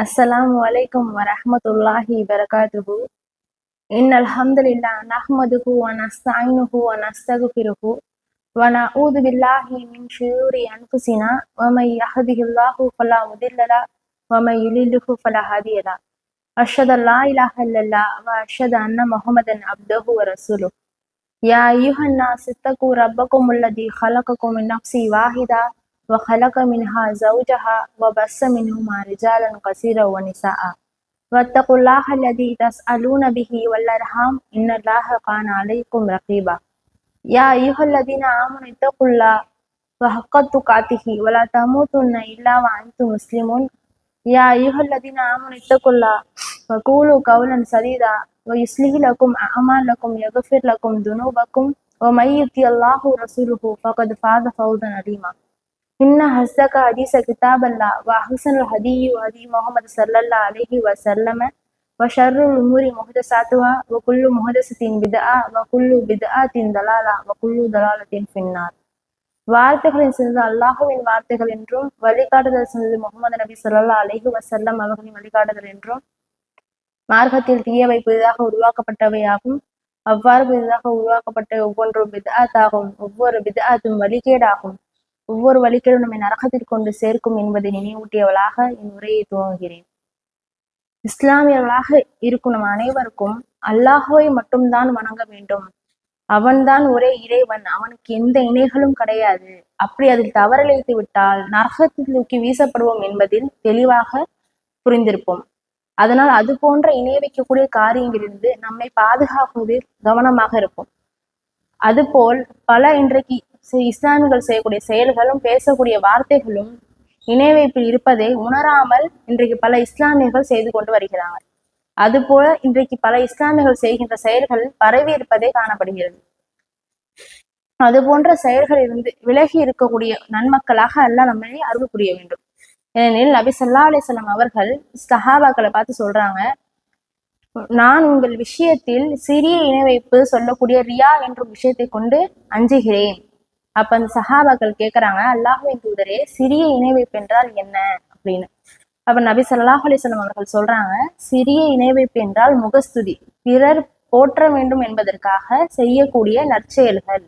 السلام عليكم ورحمة الله وبركاته إن الحمد لله نحمده ونستعينه ونستغفره ونعوذ بالله من شرور أنفسنا ومن يهده الله فلا مضل له ومن يضلله فلا هادي له أشهد أن لا إله إلا الله وأشهد أن محمدا عبده ورسوله يا أيها الناس اتقوا ربكم الذي خلقكم من نفس واحدة وخلق منها زوجها وبث منهما رجالا كثيرا ونساء. واتقوا الله الذي تسألون به والأرحام. إن الله كان عليكم رقيبا. يا أيها الذين آمنوا اتقوا الله وحق تقاته ولا تموتن إلا وأنتم مسلمون. يا أيها الذين آمنوا اتقوا الله وقولوا قولا سديدا ويصلح لكم أعمالكم يغفر لكم ذنوبكم. ومن يطع الله ورسوله فقد فاز فوزا عظيما. إن حسك حديث كتاب الله وأحسن الهدي هدي محمد صلى الله عليه وسلم وشر الأمور محدثاتها وكل محدثة بدعة وكل بدعة ضلالة وكل ضلالة في النار வார்த்தைகளின் சிறந்த அல்லாஹுவின் வார்த்தைகள் என்றும் வழிகாட்டுதல் சிறந்தது முகமது நபி சொல்லா அலைஹி வசல்லம் அவர்களின் வழிகாட்டுதல் என்றும் மார்க்கத்தில் தீயவை புதிதாக உருவாக்கப்பட்டவையாகும் அவ்வாறு புதிதாக உருவாக்கப்பட்ட ஒவ்வொன்றும் பிதாத்தாகும் ஒவ்வொரு பிதாத்தும் வழிகேடாகும் ஒவ்வொரு வழிகளும் நம்மை நரகத்தில் கொண்டு சேர்க்கும் என்பதை நினைவூட்டியவளாக என் உரையை துவங்குகிறேன். இஸ்லாமியர்களாக இருக்கும் நம் அனைவருக்கும் அல்லாஹுவை மட்டும்தான் வணங்க வேண்டும். அவன்தான் ஒரே இறைவன் அவனுக்கு எந்த இணைகளும் கிடையாது. அப்படி அதில் தவறிழைத்து விட்டால் நரகத்தில் தூக்கி வீசப்படுவோம் என்பதில் தெளிவாக புரிந்திருப்போம். அதனால் அது போன்ற இணை வைக்கக்கூடிய காரியங்களிலிருந்து நம்மை பாதுகாப்பதில் கவனமாக இருப்போம். அதுபோல் பல இன்றைக்கு இஸ்லாமியர்கள் செய்யக்கூடிய செயல்களும் பேசக்கூடிய வார்த்தைகளும் இணைவைப்பில் இருப்பதை உணராமல் இன்றைக்கு பல இஸ்லாமியர்கள் செய்து கொண்டு வருகிறார்கள். அதுபோல இன்றைக்கு பல இஸ்லாமியர்கள் செய்கின்ற செயல்கள் பரவி இருப்பதே காணப்படுகிறது. அது போன்ற செயல்கள் இருந்து விலகி இருக்கக்கூடிய நன்மக்களாக அல்ல நம்மளே அருள் புரிய வேண்டும். ஏனெனில் நபி சல்லா அலிசல்லாம் அவர்கள் சஹாபாக்களை பார்த்து சொல்றாங்க நான் உங்கள் விஷயத்தில் சிறிய இணைவைப்பு சொல்லக்கூடிய ரியா என்ற விஷயத்தை கொண்டு அஞ்சுகிறேன். அப்ப அந்த சஹாபாக்கள் கேட்கறாங்க அல்லாஹுவின் தூதரே சிறிய இணை வைப்பு என்றால் என்ன? அப்படின்னு. அப்ப நபி சல்லாஹ் அலிஸ்லாம் அவர்கள் சொல்றாங்க சிறிய இணை வைப்பு என்றால் முகஸ்துதி பிறர் போற்ற வேண்டும் என்பதற்காக செய்யக்கூடிய நற்செயல்கள்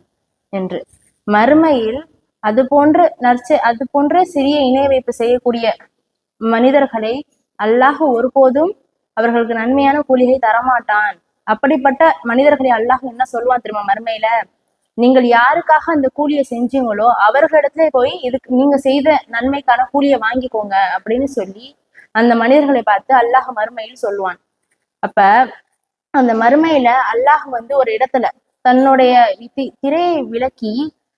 என்று. மறுமையில் அது போன்ற நற்செ அது போன்ற சிறிய இணை வைப்பு செய்யக்கூடிய மனிதர்களை அல்லாஹ் ஒருபோதும் அவர்களுக்கு நன்மையான கூலிகை தரமாட்டான். அப்படிப்பட்ட மனிதர்களை அல்லாஹ் என்ன சொல்லுவான் தெரியுமா மறுமையில? நீங்கள் யாருக்காக அந்த கூலியை செஞ்சீங்களோ அவர்களிடத்துல போய் இதுக்கு நீங்க செய்த நன்மைக்கான கூலியை வாங்கிக்கோங்க அப்படின்னு சொல்லி அந்த மனிதர்களை பார்த்து அல்லாஹ் மறுமையில் சொல்லுவான். அப்ப அந்த மறுமையில அல்லாஹ் வந்து ஒரு இடத்துல தன்னுடைய திரையை விளக்கி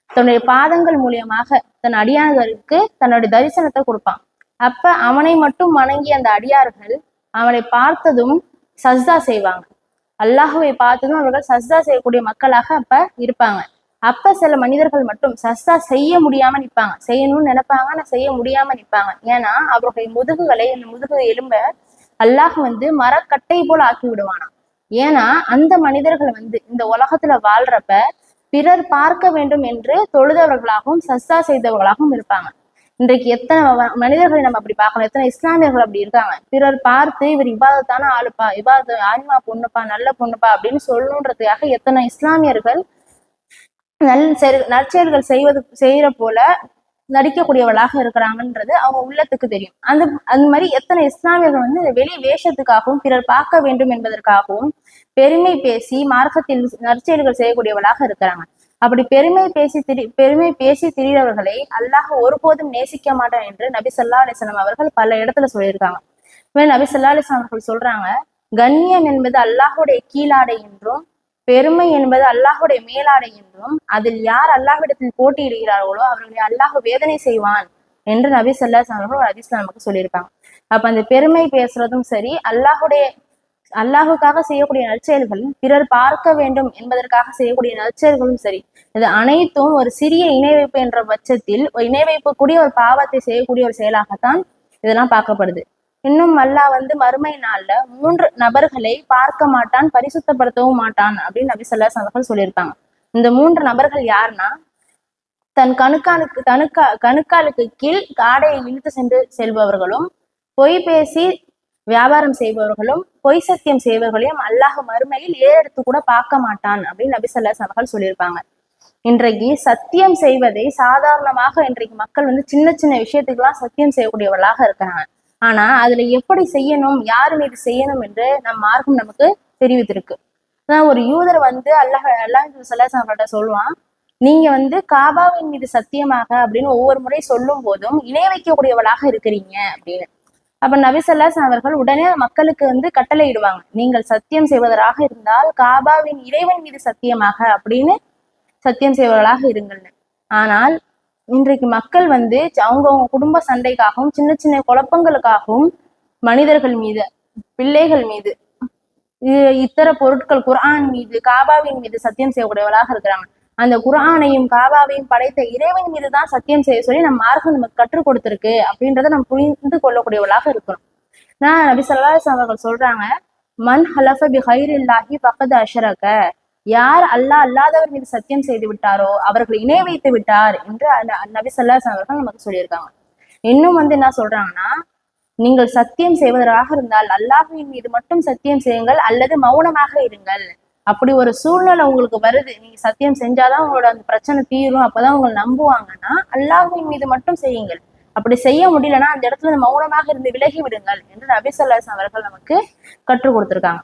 தன்னுடைய பாதங்கள் மூலியமாக தன் அடியார்களுக்கு தன்னுடைய தரிசனத்தை கொடுப்பான். அப்ப அவனை மட்டும் வணங்கி அந்த அடியார்கள் அவனை பார்த்ததும் சஸ்தா செய்வாங்க. அல்லாஹுவை பார்த்ததும் அவர்கள் சஸ்தா செய்யக்கூடிய மக்களாக அப்ப இருப்பாங்க. அப்ப சில மனிதர்கள் மட்டும் சஸ்தா செய்ய முடியாம நிற்பாங்க செய்யணும்னு நினைப்பாங்க ஆனா செய்ய முடியாம நிற்பாங்க ஏன்னா அவருடைய முதுகுகளை அந்த முதுகு எலும்ப அல்லாஹ் வந்து மரக்கட்டை போல ஆக்கி விடுவானா ஏன்னா அந்த மனிதர்கள் வந்து இந்த உலகத்துல வாழ்றப்ப பிறர் பார்க்க வேண்டும் என்று தொழுதவர்களாகவும் சஸ்தா செய்தவர்களாகவும் இருப்பாங்க. இன்றைக்கு எத்தனை மனிதர்களை நம்ம அப்படி பார்க்கணும்? எத்தனை இஸ்லாமியர்கள் அப்படி இருக்காங்க? பிறர் பார்த்து இவர் இபாதத்தான ஆளுப்பா இபாத ஆன்மா பொண்ணுப்பா நல்ல பொண்ணுப்பா அப்படின்னு சொல்லணுன்றதுக்காக எத்தனை இஸ்லாமியர்கள் நல் நற்செயல்கள் செய்வது செய்யற போல நடிக்கக்கூடியவளாக இருக்கிறாங்கன்றது அவங்க உள்ளத்துக்கு தெரியும். அந்த அந்த மாதிரி எத்தனை இஸ்லாமியர்கள் வந்து வெளி வேஷத்துக்காகவும் பிறர் பார்க்க வேண்டும் என்பதற்காகவும் பெருமை பேசி மார்க்கத்தில் நற்செயல்கள் செய்யக்கூடியவளாக இருக்கிறாங்க. அப்படி பெருமை பேசி திரி பெருமை பேசி திரிகிறவர்களை அல்லாஹ் ஒருபோதும் நேசிக்க மாட்டான் என்று நபி சல்லா அலிஸ்லாம் அவர்கள் பல இடத்துல சொல்லியிருக்காங்க. நபி சல்லா அலிஸ்லாம் அவர்கள் சொல்றாங்க கண்ணியம் என்பது அல்லாஹுடைய கீழாடை என்றும் பெருமை என்பது அல்லாஹுடைய மேலாடை என்றும் அதில் யார் அல்லாஹ்விடத்தில் போட்டியிடுகிறார்களோ அவர்களை அல்லாஹ் வேதனை செய்வான் என்று நபி சொல்லா அவர்கள் அதிஸ்லாம் நமக்கு சொல்லியிருக்காங்க. அப்ப அந்த பெருமை பேசுறதும் சரி அல்லாஹுடைய அல்லாஹுக்காக செய்யக்கூடிய நற்செயல்களும் பிறர் பார்க்க வேண்டும் என்பதற்காக செய்யக்கூடிய நற்செயல்களும் சரி. இது அனைத்தும் ஒரு சிறிய இணை வைப்பு என்ற பட்சத்தில் இணை வைப்பு கூடிய ஒரு பாவத்தை செய்யக்கூடிய ஒரு செயலாகத்தான் இதெல்லாம் பார்க்கப்படுது. இன்னும் அல்லாஹ் வந்து மறுமை நாள்ல மூன்று நபர்களை பார்க்க மாட்டான் பரிசுத்தப்படுத்தவும் மாட்டான் அப்படின்னு நபி சொல்லா சந்தர்கள் சொல்லியிருக்காங்க. இந்த மூன்று நபர்கள் யாருன்னா தன் கணுக்காலுக்கு தனுக்கா கணுக்காலுக்கு கீழ் காடையை இழுத்து சென்று செல்பவர்களும் பொய் பேசி வியாபாரம் செய்பவர்களும் பொய் சத்தியம் செய்வர்களையும் அல்லாஹ் மறுமையில் ஏறெடுத்து கூட பார்க்க மாட்டான் அப்படின்னு நபி அவர்கள் சொல்லியிருப்பாங்க. இன்றைக்கு சத்தியம் செய்வதை சாதாரணமாக இன்றைக்கு மக்கள் வந்து சின்ன சின்ன விஷயத்துக்கெல்லாம் சத்தியம் செய்யக்கூடியவர்களாக இருக்கிறாங்க. ஆனா அதுல எப்படி செய்யணும் யார் மீது செய்யணும் என்று நம் மார்க்கம் நமக்கு தெரிவித்திருக்கு. அதான் ஒரு யூதர் வந்து அல்லாஹ் அல்லாஹ் ஸல்லல்லாஹு அவர்கள்ட்ட சொல்லுவான் நீங்க வந்து காபாவின் மீது சத்தியமாக அப்படின்னு ஒவ்வொரு முறை சொல்லும் போதும் இணை வைக்கக்கூடியவளாக இருக்கிறீங்க அப்படின்னு. அப்ப நபிசல்லாஸ் அவர்கள் உடனே மக்களுக்கு வந்து கட்டளையிடுவாங்க. நீங்கள் சத்தியம் செய்வதராக இருந்தால் காபாவின் இறைவன் மீது சத்தியமாக அப்படின்னு சத்தியம் செய்வர்களாக இருங்கள்னு ஆனால் இன்றைக்கு மக்கள் வந்து அவங்கவுங்க குடும்ப சண்டைக்காகவும் சின்ன சின்ன குழப்பங்களுக்காகவும் மனிதர்கள் மீது பிள்ளைகள் மீது இத்தர பொருட்கள் குரான் மீது காபாவின் மீது சத்தியம் செய்யக்கூடியவர்களாக இருக்கிறாங்க. அந்த குர்ஆனையும் காபாவையும் படைத்த இறைவன் மீது தான் சத்தியம் செய்ய சொல்லி நம்ம மார்க்கம் நமக்கு கற்றுக் கொடுத்துருக்கு அப்படின்றத நம்ம புரிந்து கொள்ளக்கூடியவர்களாக இருக்கணும். நான் நபி சல்லாஸ் அவர்கள் சொல்றாங்க மன் ஹலஃப பி ஹைரில்லாஹி பக்கத்து அஷரக. யார் அல்லாஹ் அல்லாதவர் மீது சத்தியம் செய்து விட்டாரோ அவர்கள் இணை வைத்து விட்டார் என்று அந்த- நபி சல்லாஸ் அவர்கள் நமக்கு சொல்லியிருக்காங்க. இன்னும் வந்து என்ன சொல்றாங்கன்னா நீங்கள் சத்தியம் செய்வதாக இருந்தால் அல்லாஹுவின் மீது மட்டும் சத்தியம் செய்யுங்கள் அல்லது மௌனமாக இருங்கள். அப்படி ஒரு சூழ்நிலை உங்களுக்கு வருது. நீங்க சத்தியம் செஞ்சாதான் உங்களோட அந்த பிரச்சனை தீரும். அப்பதான் உங்களை நம்புவாங்கன்னா அல்லாஹின் மீது மட்டும் செய்யுங்கள். அப்படி செய்ய முடியலன்னா அந்த இடத்துல மௌனமாக இருந்து விலகி விடுங்கள் என்று நபிசல்லாஸ் அவர்கள் நமக்கு கற்றுக் கொடுத்திருக்காங்க.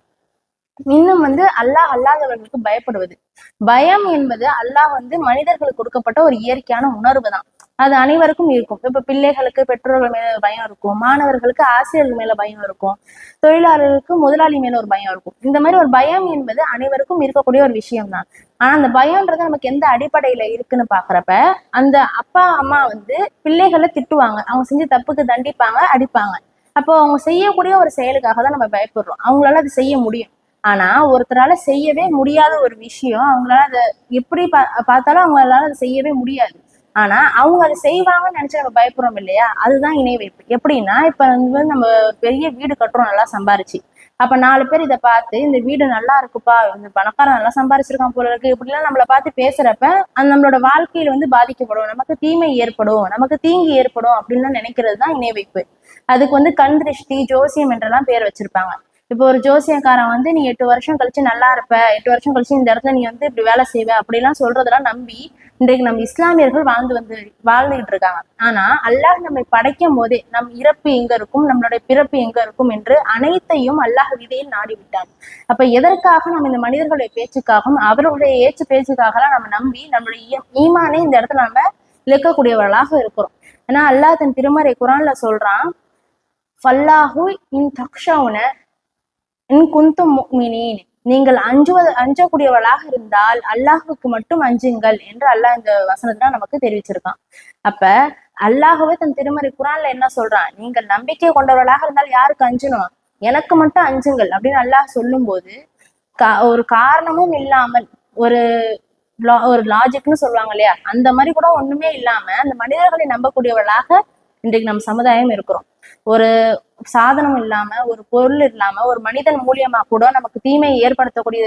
இன்னும் வந்து அல்லாஹ் அல்லாதவர்களுக்கு பயப்படுவது. பயம் என்பது அல்லாஹ் வந்து மனிதர்களுக்கு கொடுக்கப்பட்ட ஒரு இயற்கையான உணர்வு தான் அது அனைவருக்கும் இருக்கும். இப்ப பிள்ளைகளுக்கு பெற்றோர்கள் மேல பயம் இருக்கும். மாணவர்களுக்கு ஆசிரியர்கள் மேல பயம் இருக்கும். தொழிலாளர்களுக்கு முதலாளி மேல ஒரு பயம் இருக்கும். இந்த மாதிரி ஒரு பயம் என்பது அனைவருக்கும் இருக்கக்கூடிய ஒரு விஷயம் தான் ஆனா அந்த பயம்ன்றது நமக்கு எந்த அடிப்படையில இருக்குன்னு பாக்குறப்ப அந்த அப்பா அம்மா வந்து பிள்ளைகளை திட்டுவாங்க. அவங்க செஞ்ச தப்புக்கு தண்டிப்பாங்க அடிப்பாங்க. அப்போ அவங்க செய்யக்கூடிய ஒரு செயலுக்காக தான் நம்ம பயப்படுறோம். அவங்களால அது செய்ய முடியும். ஆனா ஒருத்தரால செய்யவே முடியாத ஒரு விஷயம் அவங்களால அதை எப்படி பா- பார்த்தாலும் அவங்களால அதை செய்யவே முடியாது. ஆனா அவங்க அதை செய்வாங்கன்னு நினைச்சு நம்ம பயப்படுறோம் இல்லையா? அதுதான் இணை வைப்பு. எப்படின்னா இப்ப வந்து நம்ம பெரிய வீடு கட்டுறோம் நல்லா சம்பாரிச்சு. அப்ப நாலு பேர் இதை பார்த்து இந்த வீடு நல்லா இருக்குப்பா இந்த பணக்காரன் நல்லா சம்பாரிச்சிருக்கான் போல இருக்கு இப்படிலாம் நம்மளை பார்த்து பேசுறப்ப அந்த நம்மளோட வாழ்க்கையில வந்து பாதிக்கப்படும். நமக்கு தீமை ஏற்படும் நமக்கு தீங்கு ஏற்படும் அப்படின்னு நினைக்கிறது தான் இணை வைப்பு. அதுக்கு வந்து கண் திருஷ்டி ஜோசியம் என்றெல்லாம் பேர் வச்சிருப்பாங்க. இப்போ ஒரு ஜோசியக்காரன் வந்து நீ எட்டு வருஷம் கழிச்சு நல்லா இருப்ப. எட்டு வருஷம் கழிச்சு இந்த இடத்துல நீ வந்து இப்படி வேலை செய்வ. அப்படிலாம் சொல்றதெல்லாம் நம்பி இன்றைக்கு நம்ம இஸ்லாமியர்கள் வாழ்ந்து வந்து வாழ்ந்துகிட்டு இருக்காங்க. ஆனா அல்லாஹ் நம்மை படைக்கும் போதே நம் இறப்பு எங்க இருக்கும் நம்மளுடைய பிறப்பு எங்க இருக்கும் என்று அனைத்தையும் அல்லாஹ் விதையில் நாடி விட்டான் அப்ப எதற்காக நம்ம இந்த மனிதர்களுடைய பேச்சுக்காகவும் அவர்களுடைய ஏச்சு பேச்சுக்காகலாம் நம்ம நம்பி நம்மளுடைய ஈமானே ஈமானை இந்த இடத்துல நம்ம இழக்கக்கூடியவர்களாக இருக்கிறோம். ஏன்னா அல்லாஹ் தன் திருமறை குரான்ல சொல்றான் ஃபல்லாஹு இன் தக்ஷவுன இன் குந்தும் முஃமினீன் நீங்கள் அஞ்சுவது அஞ்சக்கூடியவர்களாக இருந்தால் அல்லாஹுக்கு மட்டும் அஞ்சுங்கள் என்று அல்லாஹ் இந்த வசனத்தை நமக்கு தெரிவிச்சிருக்கான். அப்ப அல்லாஹவே தன் திருமறை குரான்ல என்ன சொல்றான்? நீங்கள் நம்பிக்கை கொண்டவர்களாக இருந்தால் யாருக்கு அஞ்சணும் எனக்கு மட்டும் அஞ்சுங்கள் அப்படின்னு அல்லாஹ் சொல்லும்போது கா- ஒரு காரணமும் இல்லாமல் ஒரு ஒரு லாஜிக்னு சொல்லுவாங்க இல்லையா? அந்த மாதிரி கூட ஒண்ணுமே இல்லாம அந்த மனிதர்களை நம்பக்கூடியவர்களாக இன்றைக்கு நம்ம சமுதாயம் இருக்கிறோம். ஒரு சாதனம் இல்லாம ஒரு பொருள் இல்லாம ஒரு மனிதன் மூலியமா கூட நமக்கு தீமையை ஏற்படுத்தக்கூடிய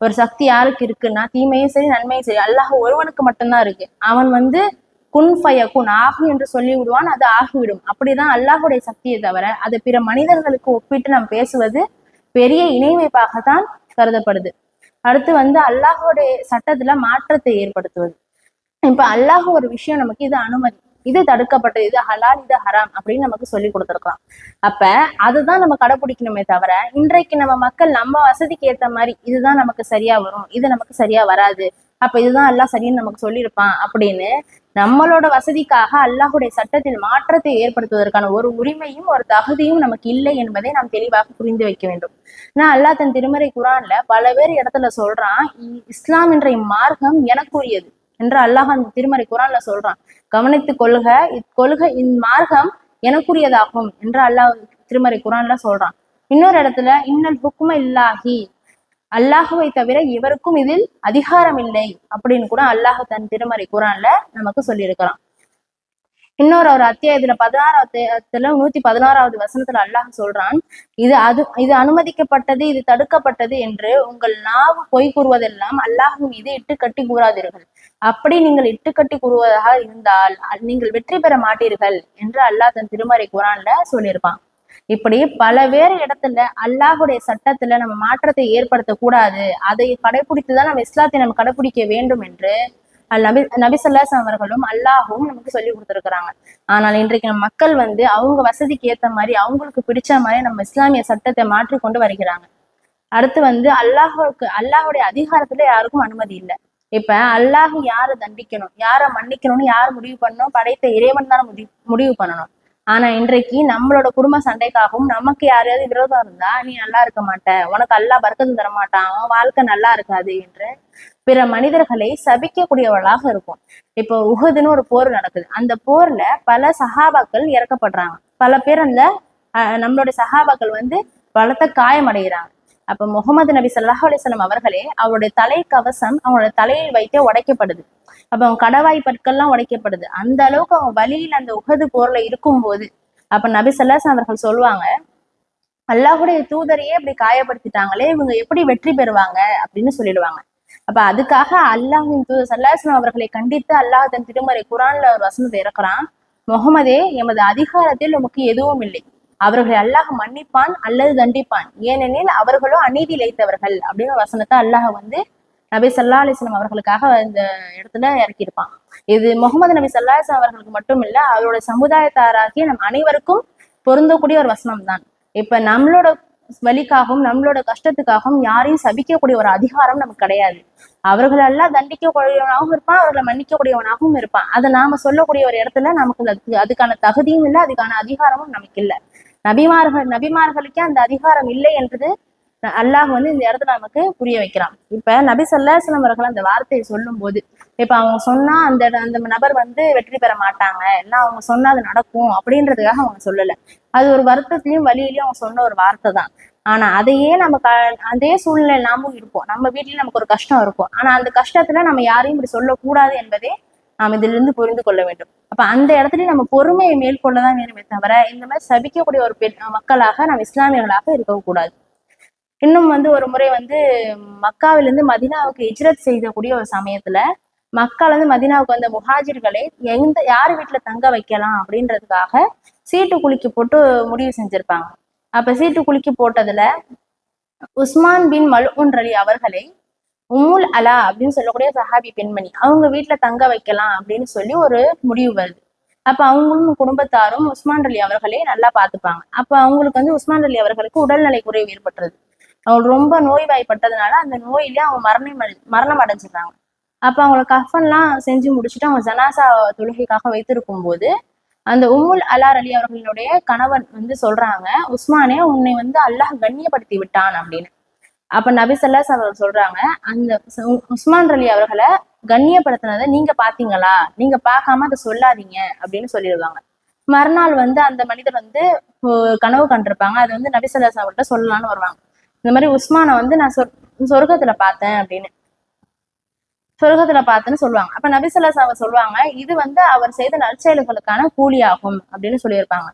ஒரு சக்தி யாருக்கு இருக்குன்னா தீமையும் சரி நன்மையும் சரி அல்லாஹ் ஒருவனுக்கு மட்டும்தான் இருக்கு. அவன் வந்து குன் ஃபய குன் ஆகும் என்று சொல்லி விடுவான் அது ஆகிவிடும். அப்படிதான் அல்லாஹுடைய சக்தியை தவிர அது பிற மனிதர்களுக்கு ஒப்பிட்டு நாம் பேசுவது பெரிய இணைமைப்பாகத்தான் கருதப்படுது. அடுத்து வந்து அல்லாஹுடைய சட்டத்துல மாற்றத்தை ஏற்படுத்துவது. இப்ப அல்லாஹ் ஒரு விஷயம் நமக்கு இது அனுமதி. இது தடுக்கப்பட்டது இது ஹலால் இது ஹராம் அப்படின்னு நமக்கு சொல்லி கொடுத்துருக்கலாம். அப்ப அதுதான் நம்ம கடைபிடிக்கணுமே தவிர இன்றைக்கு நம்ம மக்கள் நம்ம வசதிக்கு ஏத்த மாதிரி இதுதான் நமக்கு சரியா வரும் இது நமக்கு சரியா வராது அப்ப இதுதான் எல்லாம் சரின்னு நமக்கு சொல்லியிருப்பான் அப்படின்னு நம்மளோட வசதிக்காக அல்லாஹுடைய சட்டத்தில் மாற்றத்தை ஏற்படுத்துவதற்கான ஒரு உரிமையும் ஒரு தகுதியும் நமக்கு இல்லை என்பதை நாம் தெளிவாக புரிந்து வைக்க வேண்டும். நான் அல்லாஹ் தன் திருமறை குரான்ல பல பேர் இடத்துல சொல்றான் இ- இஸ்லாம் என்ற மார்க்கம் எனக்குரியது. என்று அல்லாஹ் அந்த திருமறை குரான்ல சொல்றான். கவனித்து கொள்க இக்கொள்கை இம்மார்க்கம் எனக்குரியதாகும் என்று அல்லாஹ் திருமறை குரான்ல சொல்றான். இன்னொரு இடத்துல இன்னல் ஹுக்கும இல்லாஹி. அல்லாஹுவை தவிர இவருக்கும் இதில் அதிகாரம் இல்லை அப்படின்னு கூட அல்லாஹ் தன் திருமறை குரான்ல நமக்கு சொல்லியிருக்கிறான். இன்னொரு ஒரு அத்தியாயத்துல பதினாறாவது நூத்தி பதினாறாவது வசனத்துல அல்லாஹ் சொல்றான் இது அது இது அனுமதிக்கப்பட்டது இது தடுக்கப்பட்டது என்று உங்கள் நாவு பொய் கூறுவதெல்லாம் அல்லாஹ் மீது இட்டு கட்டி கூறாதீர்கள். அப்படி நீங்கள் இட்டு கட்டி கூறுவதாக இருந்தால் நீங்கள் வெற்றி பெற மாட்டீர்கள் என்று அல்லாஹ் தன் திருமறை குரான்ல சொல்லியிருப்பான். இப்படி பல வேறு இடத்துல அல்லாஹுடைய சட்டத்துல நம்ம மாற்றத்தை ஏற்படுத்தக்கூடாது அதை கடைபிடித்துதான் நம்ம இஸ்லாத்தை நம்ம கடைபிடிக்க வேண்டும் என்று நபி நபிசல்லாஸ் அவர்களும் அல்லாஹும் நமக்கு சொல்லி கொடுத்துருக்குறாங்க. ஆனால் இன்றைக்கு நம்ம மக்கள் வந்து அவங்க வசதிக்கு ஏத்த மாதிரி அவங்களுக்கு பிடிச்ச மாதிரி நம்ம இஸ்லாமிய சட்டத்தை மாற்றி கொண்டு வருகிறாங்க. அடுத்து வந்து அல்லாஹுக்கு அல்லாஹுடைய அதிகாரத்துல யாருக்கும் அனுமதி இல்லை. இப்ப அல்லாஹ் யாரை தண்டிக்கணும் யாரை மன்னிக்கணும்னு யார் முடிவு பண்ணணும்? படைத்த இறைவன் தான் முடிவு முடிவு பண்ணணும். ஆனா இன்றைக்கு நம்மளோட குடும்ப சண்டைக்காகவும் நமக்கு யாரையாவது விரோதம் இருந்தா நீ நல்லா இருக்க மாட்ட உனக்கு அல்லாஹ் பறக்கத்து தர மாட்டான் வாழ்க்கை நல்லா இருக்காது என்று பிற மனிதர்களை சபிக்கக்கூடியவர்களாக இருக்கும். இப்போ உஹதுன்னு ஒரு போர் நடக்குது. அந்த போர்ல பல சகாபாக்கள் இறக்கப்படுறாங்க. பல பேர் அந்த அஹ், நம்மளுடைய சகாபாக்கள் வந்து பலத்த காயமடைகிறாங்க. அப்ப முகமது நபி சல்லாஹ் அலிஸ்லாம் அவர்களே அவருடைய தலை கவசம் அவங்களோட தலையில் வைத்தே உடைக்கப்படுது. அப்ப அவங்க கடவாய் பற்கள்லாம் உடைக்கப்படுது. அந்த அளவுக்கு அவங்க வழியில் அந்த உகது போர்ல இருக்கும்போது அப்ப நபி ஸல்லல்லாஹு அவர்கள் சொல்லுவாங்க அல்லாஹுடைய தூதரையே இப்படி காயப்படுத்திட்டாங்களே இவங்க எப்படி வெற்றி பெறுவாங்க? அப்படின்னு சொல்லிடுவாங்க. அப்ப அதுக்காக அல்லாஹின் தூதர் அவர்களை கண்டித்து அல்லாஹ் தன் திருமறை குரான்ல ஒரு வசனத்தை இறக்குறான். முகமதே எமது அதிகாரத்தில் உமக்கு எதுவும் இல்லை. அவர்களை அல்லாஹ் மன்னிப்பான் அல்லது தண்டிப்பான். ஏனெனில் அவர்களும் அநீதி இழைத்தவர்கள் அப்படின்னு வசனத்தை அல்லாஹ் வந்து நபி சல்லா அலிஸ்லாம் அவர்களுக்காக இந்த இடத்துல இறக்கியிருப்பான். இது முகமது நபி சல்லா அலிஸ்லாம் அவர்களுக்கு மட்டும் இல்ல அவருடைய சமுதாயத்தாராகிய நம் அனைவருக்கும் பொருந்தக்கூடிய ஒரு வசனம் தான் இப்ப நம்மளோட வலிக்காகவும் நம்மளோட கஷ்டத்துக்காகவும் யாரையும் சபிக்கக்கூடிய ஒரு அதிகாரம் நமக்கு கிடையாது. அவர்களெல்லாம் தண்டிக்கக்கூடியவனாகவும் இருப்பான் அவர்களை மன்னிக்கக்கூடியவனாகவும் இருப்பான். அதை நாம சொல்லக்கூடிய ஒரு இடத்துல நமக்கு அதுக்கான தகுதியும் இல்லை அதுக்கான அதிகாரமும் நமக்கு இல்லை. நபிமார்கள் நபிமார்களுக்கே அந்த அதிகாரம் இல்லை என்றது அல்லாஹ் வந்து இந்த இடத்துல நமக்கு புரிய வைக்கிறான். இப்ப நபி சல்லாஸ்லம் அவர்கள் அந்த வார்த்தையை சொல்லும் போது இப்ப அவங்க சொன்னா அந்த அந்த நபர் வந்து வெற்றி பெற மாட்டாங்க எல்லாம் அவங்க சொன்னா அது நடக்கும் அப்படின்றதுக்காக அவங்க சொல்லல. அது ஒரு வருத்தத்திலயும் வழியிலயும் அவங்க சொன்ன ஒரு வார்த்தை தான். ஆனா அதையே நம்ம க அதே சூழ்நிலை நாமும் இருப்போம். நம்ம வீட்லயும் நமக்கு ஒரு கஷ்டம் இருக்கும். ஆனா அந்த கஷ்டத்துல நம்ம யாரையும் இப்படி சொல்லக்கூடாது என்பதே நாம் இதிலிருந்து புரிந்து கொள்ள வேண்டும். அப்ப அந்த இடத்துல நம்ம பொறுமையை மேற்கொள்ளதான் வேணுமே தவிர இந்த மாதிரி சபிக்கக்கூடிய ஒரு பெண் மக்களாக நாம் இஸ்லாமியர்களாக இருக்கக்கூடாது. இன்னும் வந்து ஒரு முறை வந்து மக்காவிலிருந்து மதினாவுக்கு ஹிஜ்ரத் செய்யக்கூடிய ஒரு சமயத்துல மக்கள் வந்து மதினாவுக்கு வந்த முஹாஜிர்களை எந்த யார் வீட்டுல தங்க வைக்கலாம் அப்படின்றதுக்காக சீட்டு குலுக்கி போட்டு முடிவு செஞ்சிருப்பாங்க. அப்ப சீட்டு குலுக்கி போட்டதுல உஸ்மான் பின் மலுன் அலி அவர்களை உம்முல் அலா அப்படின்னு சொல்லக்கூடிய சஹாபி பெண்மணி அவங்க வீட்டுல தங்க வைக்கலாம் அப்படின்னு சொல்லி ஒரு முடிவு வருது. அப்ப அவங்களும் குடும்பத்தாரும் உஸ்மான் அலி அவர்களே நல்லா பார்த்துப்பாங்க. அப்ப அவங்களுக்கு வந்து உஸ்மான் அலி அவர்களுக்கு உடல்நலை குறைவு ஏற்பட்டுறது அவங்க ரொம்ப நோய்வாய்ப்பட்டதுனால அந்த நோயிலே அவங்க மரணம் அடை- மரணம் அடைஞ்சிடுறாங்க. அப்போ அவங்கள கஃபன்லாம் செஞ்சு முடிச்சுட்டு அவங்க ஜனாசா தொழுகைக்காக வைத்திருக்கும் போது அந்த உம்முல் அலார் அலி அவர்களுடைய கணவன் வந்து சொல்றாங்க உஸ்மானே உன்னை வந்து அல்லாஹ் கண்ணியப்படுத்தி விட்டான் அப்படின்னு. அப்ப நபிசல்லாஸ் அவர்கள் சொல்றாங்க அந்த உஸ்மான் அலி அவர்களை கண்ணியப்படுத்தினதை நீங்க பாத்தீங்களா நீங்க பார்க்காம அதை சொல்லாதீங்க அப்படின்னு சொல்லிடுவாங்க. மறுநாள் வந்து அந்த மனிதர் வந்து கனவு கண்டிருப்பாங்க. அது வந்து நபிசல்லாஸ் அவர்கிட்ட சொல்லலாம்னு வருவாங்க. இந்த மாதிரி உஸ்மானை வந்து நான் சொர் சொர்க்கத்துல பார்த்தேன் அப்படின்னு. சொர்க்கத்துல பார்த்தேன்னு சொல்லுவாங்க. அப்ப நபி அவர் சொல்லுவாங்க இது வந்து அவர் செய்த நற்செயல்களுக்கான கூலி ஆகும் அப்படின்னு சொல்லியிருப்பாங்க.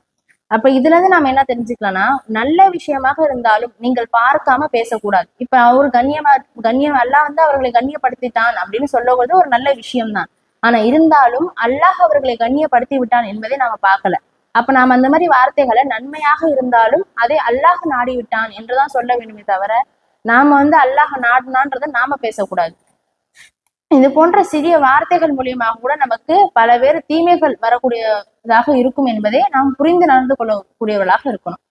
அப்ப இதுல இருந்து நாம என்ன தெரிஞ்சுக்கலாம்னா நல்ல விஷயமாக இருந்தாலும் நீங்கள் பார்க்காம பேசக்கூடாது. இப்ப அவர் கண்ணியமா கண்ணியம் அல்லாஹ் வந்து அவர்களை கண்ணியப்படுத்திட்டான் அப்படின்னு சொல்லுவது ஒரு நல்ல விஷயம்தான். ஆனா இருந்தாலும் அல்லாஹ் அவர்களை கண்ணியப்படுத்தி விட்டான் என்பதை நாம பார்க்கல. அப்ப நாம அந்த மாதிரி வார்த்தைகளை நன்மையாக இருந்தாலும் அதை அல்லாஹ் நாடி விட்டான் என்றுதான் சொல்ல வேண்டுமே தவிர நாம வந்து அல்லாஹ் நாடினான்றதை நாம பேசக்கூடாது. இது போன்ற சிறிய வார்த்தைகள் மூலியமாக கூட நமக்கு பல வேறு தீமைகள் வரக்கூடியதாக இருக்கும் என்பதை நாம் புரிந்து நடந்து கொள்ளக்கூடியவர்களாக இருக்கணும்.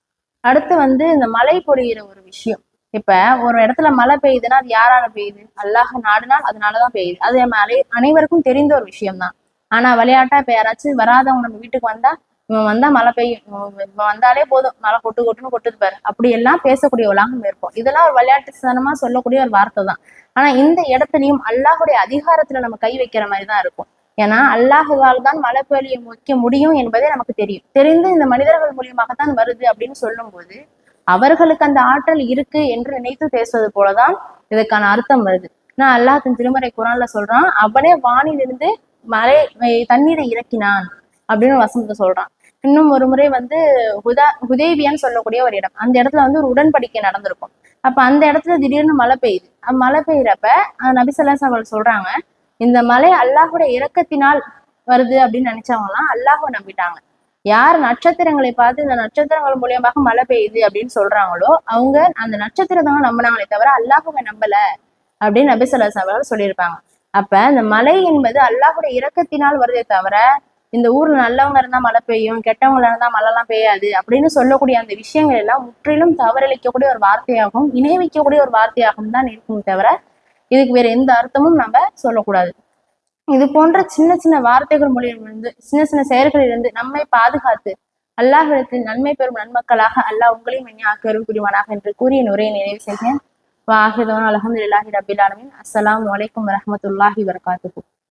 அடுத்து வந்து இந்த மழை பொழியிற ஒரு விஷயம். இப்ப ஒரு இடத்துல மழை பெய்யுதுன்னா அது யாரால பெய்யுது? அல்லாஹ் நாடுனால் அதனாலதான் பெய்யுது. அது நம்ம அனை அனைவருக்கும் தெரிந்த ஒரு விஷயம்தான். ஆனா விளையாட்டா இப்ப யாராச்சும் வராதவங்க நம்ம வீட்டுக்கு வந்தா இவன் வந்தா மழை பெய்யும். இவன் வந்தாலே போதும். மழை கொட்டு கொட்டுன்னு கொட்டுது பாரு. அப்படி எல்லாம் பேசக்கூடியவளாக இருப்போம். இதெல்லாம் ஒரு விளையாட்டுத்தனமா சொல்லக்கூடிய ஒரு வார்த்தை தான். ஆனா இந்த இடத்துலயும் அல்லாஹுடைய அதிகாரத்துல நம்ம கை வைக்கிற மாதிரி தான் இருக்கும். ஏன்னா அல்லாஹுவால் தான் மழை பெய்ய வைக்க முடியும் என்பதே நமக்கு தெரியும். தெரிந்து இந்த மனிதர்கள் மூலியமாகத்தான் வருது அப்படின்னு சொல்லும்போது அவர்களுக்கு அந்த ஆற்றல் இருக்கு என்று நினைத்து பேசுவது போலதான் இதுக்கான அர்த்தம் வருது. நான் அல்லாஹ் திருமறை குரான்ல சொல்றான் அவனே வானிலிருந்து மழை தண்ணீரை இறக்கினான். அப்படின்னு வசந்த சொல்றான். இன்னும் ஒரு முறை வந்து ஹுதா ஹுதேவியான்னு சொல்லக்கூடிய ஒரு இடம். அந்த இடத்துல வந்து ஒரு உடன்படிக்கை நடந்திருக்கும். அப்ப அந்த இடத்துல திடீர்னு மழை பெய்யுது. மழை பெய்யறப்ப அஹ் அவர்கள் சொல்றாங்க இந்த மலை அல்லாஹோட இறக்கத்தினால் வருது அப்படின்னு நினைச்சவங்கலாம் எல்லாம் நம்பிட்டாங்க. யார் நட்சத்திரங்களை பார்த்து இந்த நட்சத்திரங்கள் மூலியமாக மழை பெய்யுது அப்படின்னு சொல்றாங்களோ அவங்க அந்த நட்சத்திரத்தவங்க நம்பினாங்களே தவிர அல்லாஹுவை நம்பல அப்படின்னு நபி அவர்கள் சொல்லியிருப்பாங்க. அப்ப இந்த மலை என்பது அல்லாஹுடைய இறக்கத்தினால் வருதே தவிர இந்த ஊர்ல நல்லவங்க இருந்தா மழை பெய்யும் கெட்டவங்க இருந்தா மழைலாம் பெய்யாது அப்படின்னு சொல்லக்கூடிய அந்த விஷயங்கள் எல்லாம் முற்றிலும் தவறளிக்கக்கூடிய ஒரு வார்த்தையாகும் இணை வைக்கக்கூடிய ஒரு வார்த்தையாகவும் தான் இருக்கும் தவிர இதுக்கு வேற எந்த அர்த்தமும் நம்ம சொல்லக்கூடாது. இது போன்ற சின்ன சின்ன வார்த்தைகள் மொழியிலிருந்து சின்ன சின்ன செயல்களிலிருந்து நம்மை பாதுகாத்து அல்லாஹிடத்தில் நன்மை பெறும் நன்மக்களாக அல்லாஹ் உங்களையும் என்னை ஆக்கியருள் புரிவானாக என்று கூறிய நுரையை நிறைவு செய்கிறேன். வாஹிதோன் அலமதுல்லாஹி ரபில் ஆலமின். அஸ்லாம் வலைக்கம் வரமத்துல்லாஹி வரகாத்துக்கும்